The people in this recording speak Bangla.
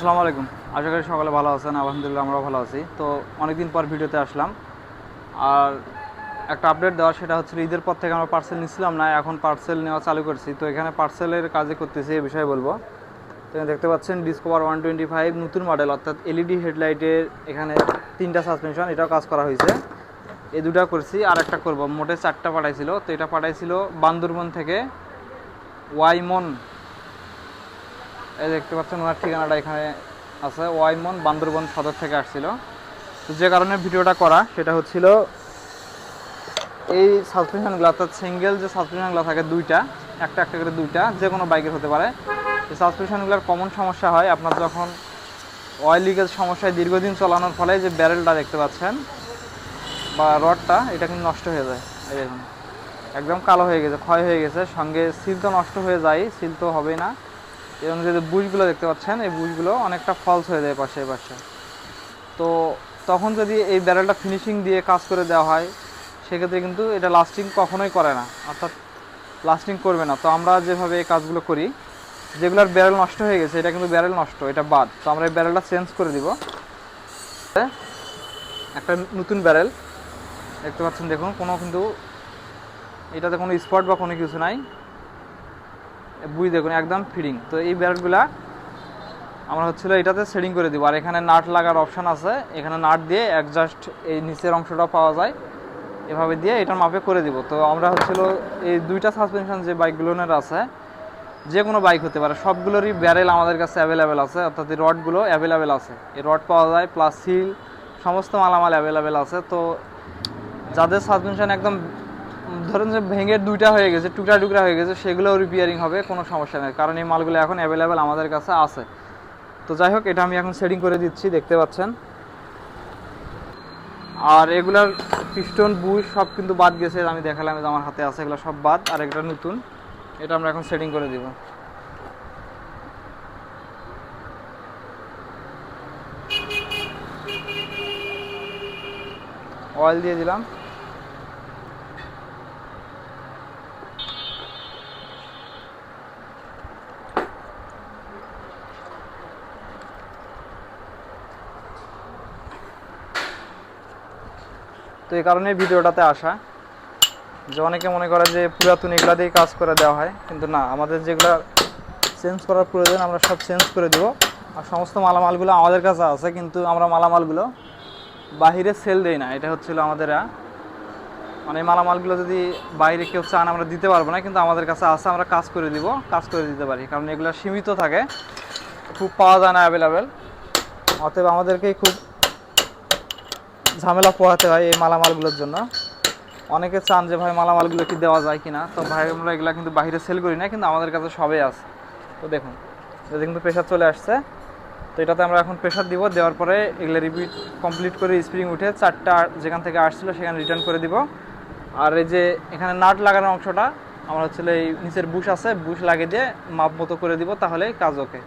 আসসালামু আলাইকুম। আশা করি সকালে ভালো আছেন, আলহামদুলিল্লাহ আমরাও ভালো আছি। তো অনেকদিন পর ভিডিওতে আসলাম। আর একটা আপডেট দেওয়া সেটা হচ্ছে ঈদের পর থেকে আমরা পার্সেল নিচ্ছিলাম না, এখন পার্সেল নেওয়া চালু করছি। তো এখানে পার্সেলের কাজে করতেছি এই বিষয়ে বলব। তো এখানে দেখতে পাচ্ছেন ডিসকভার ওয়ান টোয়েন্টি ফাইভ নতুন মডেল অর্থাৎ এলইডি হেডলাইটের এখানে তিনটা সাসপেনশন এটাও কাজ করা হয়েছে। এই দুটা করছি আর একটা করব। মোটে চারটা পাঠাইছিল। তো এটা পাঠাইছিল বান্দরবন থেকে ওয়াইমন এই দেখতে পাচ্ছেন, ওনার ঠিকানাটা এখানে আছে। ওয়াইমন বান্দরবন সদর থেকে আসছিল। তো যে কারণে ভিডিওটা করা, সেটা হচ্ছিল এই সাসপেনশনগুলো অর্থাৎ সিঙ্গেল যে সাসপেনশনগুলো থাকে দুইটা, একটা একটা করে দুইটা, যে কোনো বাইকের হতে পারে। এই সাসপেনশনগুলোর কমন সমস্যা হয়, আপনার যখন অয়েল লিকেজ সমস্যায় দীর্ঘদিন চালানোর ফলে যে ব্যারেলটা দেখতে পাচ্ছেন, বা রডটা, এটা কিন্তু নষ্ট হয়ে যায়। এই দেখুন, একদম কালো হয়ে গেছে, ক্ষয় হয়ে গেছে, সঙ্গে সিল তো নষ্ট হয়ে যায় সিল তো হবেই না। এবং যে বুশগুলো দেখতে পাচ্ছেন, এই বুশগুলো অনেকটা ফলস হয়ে যায় পাশে পাশে। তো তখন যদি এই ব্যারেলটা ফিনিশিং দিয়ে কাজ করে দেওয়া হয়, সেক্ষেত্রে কিন্তু এটা লাস্টিং কখনোই করে না, অর্থাৎ লাস্টিং করবে না। তো আমরা যেভাবে এই কাজগুলো করি, যেগুলোর ব্যারেল নষ্ট হয়ে গেছে, এটা কিন্তু ব্যারেল নষ্ট, এটা বাদ। তো আমরা এই ব্যারেলটা চেঞ্জ করে দিব। একটা নতুন ব্যারেল দেখতে পাচ্ছেন, দেখুন, কোনো কিন্তু এটাতে কোনো স্পট বা কোনো কিছু নাই। বুঝ দেখুন, একদম ফিডিং তো এই ব্যারেলগুলা আমরা হচ্ছিল এটাতে সেটিং করে দিব। আর এখানে নাট লাগার অপশন আছে। এখানে নাট দিয়ে অ্যাডজাস্ট এই নিচের অংশটা পাওয়া যায়। এভাবে দিয়ে এটার মাপে করে দিব। তো আমরা হচ্ছিল এই দুইটা সাসপেনশন যে বাইকগুলোনের আছে যে কোনো বাইক হতে পারে, সবগুলোরই ব্যারেল আমাদের কাছে অ্যাভেলেবেল আছে, অর্থাৎ এই রডগুলো অ্যাভেলেবেল আছে। এই রড পাওয়া যায় প্লাস সিল সমস্ত মালামাল অ্যাভেলেবেল আছে। তো যাদের সাসপেনশন একদম ধরুন যে ভেঙে দুইটা হয়ে গেছে, টুকরা টুকরা হয়ে গেছে সেগুলোও রিপেয়ারিং হবে, কোনো সমস্যা নেই। কারণ এই মালগুলো এখন অ্যাভেলেবেল আমাদের কাছে আছে। তো যাই হোক, এটা আমি এখন সেটিং করে দিচ্ছি, দেখতে পাচ্ছেন। আর এগুলার পিস্টন বুশ সব কিন্তু বাদ গেছে আমি দেখালাম যে আমার হাতে আছে, এগুলো সব বাদ। আর একটা নতুন, এটা আমরা এখন সেটিং করে দিব। অয়েল দিয়ে দিলাম। তো এই কারণে ভিডিওটাতে আসা। যে অনেকে মনে করে যে পুরাতন এগুলা দিয়েই কাজ করে দেওয়া হয়, কিন্তু না, আমাদের যেগুলো চেঞ্জ করার প্রয়োজন, আমরা সব চেঞ্জ করে দেবো। আর সমস্ত মালামালগুলো আমাদের কাছে আছে, কিন্তু আমরা মালামালগুলো বাহিরে সেল দেই না। এটা হচ্ছিল আমাদের মানে মালামালগুলো যদি বাইরে কেউ চান, আমরা দিতে পারব না, কিন্তু আমাদের কাছে আছে, আমরা কাজ করে দিব, কাজ করে দিতে পারি। কারণ এগুলো সীমিত থাকে, খুব পাওয়া যায় না অ্যাভেলেবেল অতএব আমাদেরকেই খুব ঝামেলা পোহাতে হয় এই মালামালগুলোর জন্য। অনেকে চান যে, ভাই, মালামালগুলো কি দেওয়া যায় কিনা? তো ভাই, আমরা এগুলো কিন্তু বাইরে সেল করি না, কিন্তু আমাদের কাছে সবই আছে। তো দেখুন যদি কিন্তু প্রেশার চলে আসছে। তো এটাতে আমরা এখন প্রেশার দিব, দেওয়ার পরে এগুলো রিপিট কমপ্লিট করে স্প্রিং উঠে চারটা যেখান থেকে আসছিল সেখানে রিটার্ন করে দিব। আর এই যে এখানে নাট লাগানোর অংশটা, আমরা হচ্ছে এই নিচের বুশ আছে বুশ লাগিয়ে দিয়ে মাপ মতো করে দিব, তাহলে কাজ ওকে